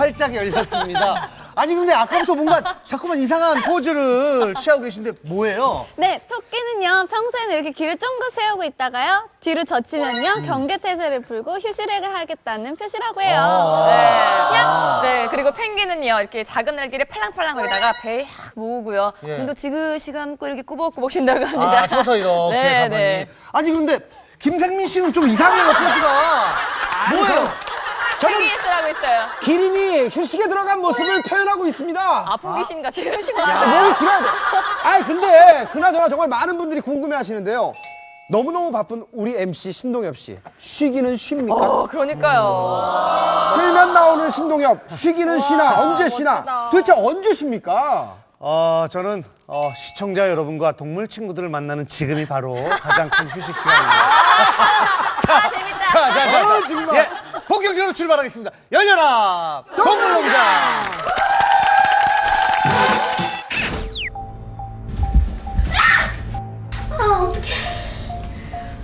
활짝 열렸습니다. 아니 근데 아까부터 뭔가 자꾸만 이상한 포즈를 취하고 계신데 뭐예요? 네, 토끼는요, 평소에는 이렇게 귀를 쫑긋 세우고 있다가요, 뒤로 젖히면요, 경계 태세를 풀고 휴식을 하겠다는 표시라고 해요. 네. 네, 그리고 펭귄은요, 이렇게 작은 날개를 팔랑팔랑 거리다가 배에 확 모으고요. 예. 눈도 지그시 감고 이렇게 꾸벅꾸벅 쉰다고 합니다. 아 서서 이렇게 네, 가만히. 네. 아니 근데 김생민 씨는 좀 이상해요 포즈가. 뭐예요? 펭귄스라고 있어요. 기린이 휴식에 들어간 모습을 표현하고 있습니다. 아픈 귀신 같은 식으로 아, 하세요. 목이 길어야 돼. 아 근데 그나저나 정말 많은 분들이 궁금해 하시는데요. 너무너무 바쁜 우리 MC 신동엽 씨. 쉬기는 쉽니까? 어, 그러니까요. 틀면 나오는 신동엽. 쉬기는 쉬나 언제 쉬나. 도대체 언제 쉽니까? 어 저는 어, 시청자 여러분과 동물 친구들을 만나는 지금이 바로 가장 큰 휴식 시간입니다. 아, 재밌다. 자, 자, 자, 어, 자. 정말. 예, 본격적으로 출발하겠습니다. 열려라 동물농장. 아 어떡해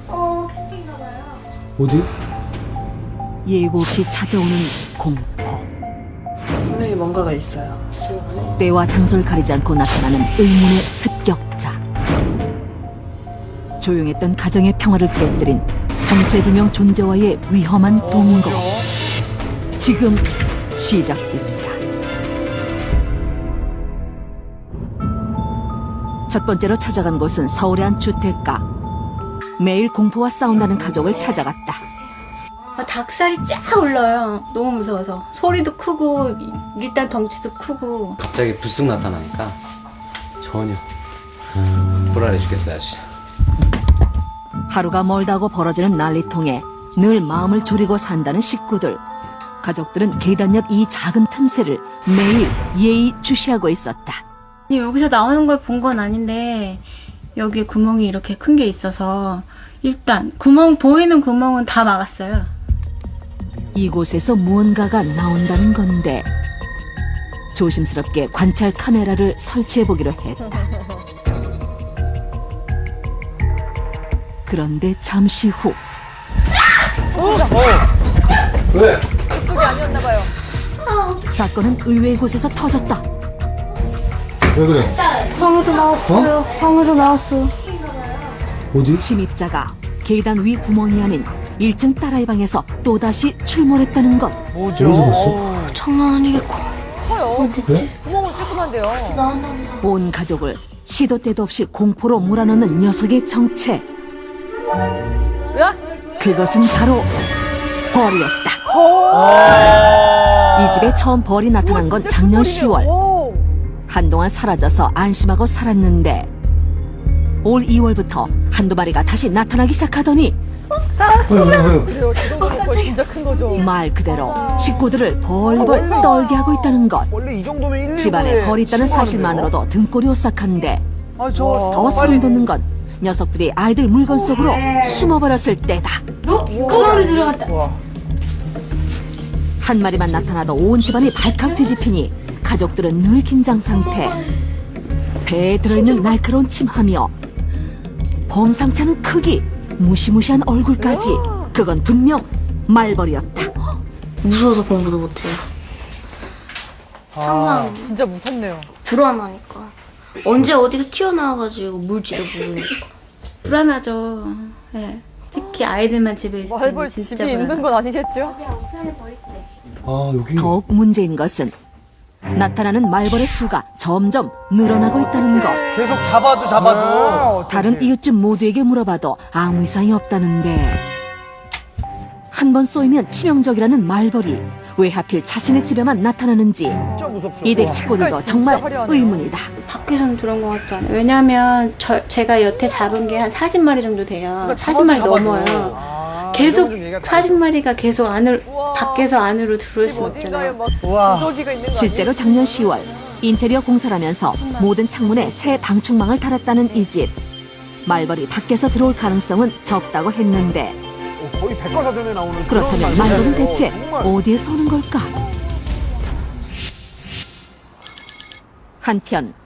어 캔디인가 봐요 어디? 예고 없이 찾아오는 공포. 분명히 뭔가가 있어요. 안에. 때와 장소를 가리지 않고 나타나는 의문의 습격자. 조용했던 가정의 평화를 깨뜨린 정체불명 존재와의 위험한 동거. 지금 시작됩니다. 첫 번째로 찾아간 곳은 서울의 한 주택가. 매일 공포와 싸운다는 가족을 찾아갔다. 아, 닭살이 쫙 올라요 너무 무서워서 소리도 크고 이- 일단 덩치도 크고 갑자기 불쑥 나타나니까 전혀 불안해 죽겠어요 아주 하루가 멀다고 벌어지는 난리통에 늘 마음을 졸이고 산다는 식구들. 가족들은 계단 옆 이 작은 틈새를 매일 예의 주시하고 있었다. 여기서 나오는 걸 본 건 아닌데 여기에 구멍이 이렇게 큰 게 있어서 일단 구멍 보이는 구멍은 다 막았어요 이곳에서 무언가가 나온다는 건데 조심스럽게 관찰 카메라를 설치해 보기로 했다. 그런데 잠시 후 왜? 사건은 의외의 곳에서 터졌다. 왜 그래? 방에서 나왔어요 방에서 나왔어 어디? 침입자가 계단 위 구멍이 아닌 1층 딸아이 방에서 또다시 출몰했다는 것. 뭐죠? 어우, 장난 아니겠고 커요. 네? 구멍은 조그만데요. 온 가족을 시도 때도 없이 공포로 몰아넣는 녀석의 정체. 으악! 그것은 바로 벌이었다. 아. 이 집에 처음 벌이 나타난 건 작년 10월. 오. 한동안 사라져서 안심하고 살았는데 올 2월부터 한두 마리가 다시 나타나기 시작하더니 그래요. 진짜 큰 거죠. 말 그대로 식구들을 벌벌 떨게 하고 있다는 것. 원래 이 정도면 119에 집안에 벌이 있다는 사실만으로도 등골이 오싹한데 아, 저더 소름 돋는 건 녀석들이 아이들 물건 속으로 숨어버렸을 때다. 구멍으로 들어갔다 한 마리만 나타나도 온 집안이 발칵 뒤집히니 가족들은 늘 긴장 상태. 배에 들어있는 날카로운 침하며 범상치 않은 크기, 무시무시한 얼굴까지 그건 분명 말벌이었다. 무서워서 공부도 못해요 항상 진짜 무섭네요. 불안하니까 언제 어디서 튀어나와가지고 물지도 모르니까 불안하죠 네. 특히 아이들만 집에 있으면 말벌 진짜 집이 있는 건 아니겠죠? 아 여기 더욱 문제인 것은 나타나는 말벌의 수가 점점 늘어나고 있다는 것. 계속 잡아도 잡아도 다른 이웃집 모두에게 물어봐도 아무 이상이 없다는데 한 번 쏘이면 치명적이라는 말벌이 왜 하필 자신의 집에만 나타나는지 진짜 무섭죠. 이댁 식구들도 진짜 정말 화려하네요. 의문이다. 밖에서는 들어온 것 같지 않아요 왜냐면 저, 제가 여태 잡은 게 한 40마리 정도 돼요 그러니까 40마리 잡아도 넘어요. 아, 계속 40마리가 계속 안으로 우와. 밖에서 안으로 들어올 집수 있는 거 실제로 작년 10월 인테리어 공사를 하면서 모든 창문에 새 방충망을 달았다는 이 집. 말벌이 밖에서 들어올 가능성은 적다고 했는데 어, 거의 백과사전에 나오는 그런 그렇다면. 말벌은 대체 정말. 어디에 서는 걸까? 한편